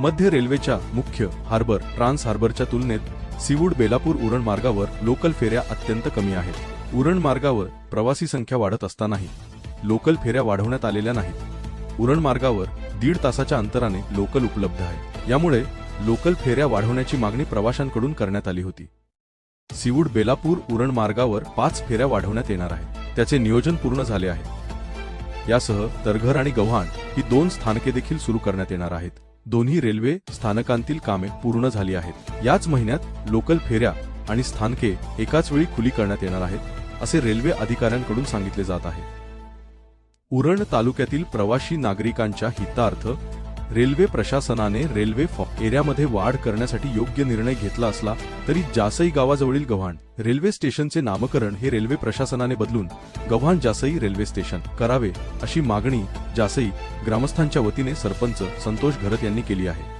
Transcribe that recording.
मध्य रेल्वेच्या मुख्य हार्बर ट्रान्स हार्बरच्या तुलनेत सिवूड बेलापूर उरण मार्गावर लोकल फेऱ्या अत्यंत कमी आहेत. उरण मार्गावर प्रवासी संख्या वाढत असतानाही लोकल फेऱ्या वाढवण्यात आलेल्या नाहीत. उरण मार्गावर दीड तासाच्या अंतराने लोकल उपलब्ध आहे. यामुळे लोकल फेऱ्या वाढवण्याची मागणी प्रवाशांकडून करण्यात आली होती. सिवूड बेलापूर उरण मार्गावर पाच फेऱ्या वाढवण्यात येणार आहे त्याचे नियोजन पूर्ण झाले आहे. यासह तरघर आणि गव्हाण ही दोन स्थानके देखील सुरू करण्यात येणार आहेत. दोन्ही रेल्वे स्थानकांतील कामे पूर्ण झाली आहेत. याच महिन्यात लोकल फेऱ्या आणि स्थानके एकाच वेळी खुली करण्यात येणार आहेत असे रेल्वे अधिकाऱ्यांकडून सांगितले जात आहे. उरण तालुक्यातील प्रवासी नागरिकांच्या हितार्थ रेल्वे प्रशासनाने रेल्वे एरियामध्ये वाढ करण्यासाठी योग्य निर्णय घेतला असला तरी जासई गावाजवळील गव्हाण रेल्वे स्टेशनचे नामकरण हे रेल्वे प्रशासनाने बदलून गव्हाण जासई रेल्वे स्टेशन करावे अशी मागणी जासई ग्रामस्थांच्या वतीने सरपंच संतोष घरत यांनी केली आहे.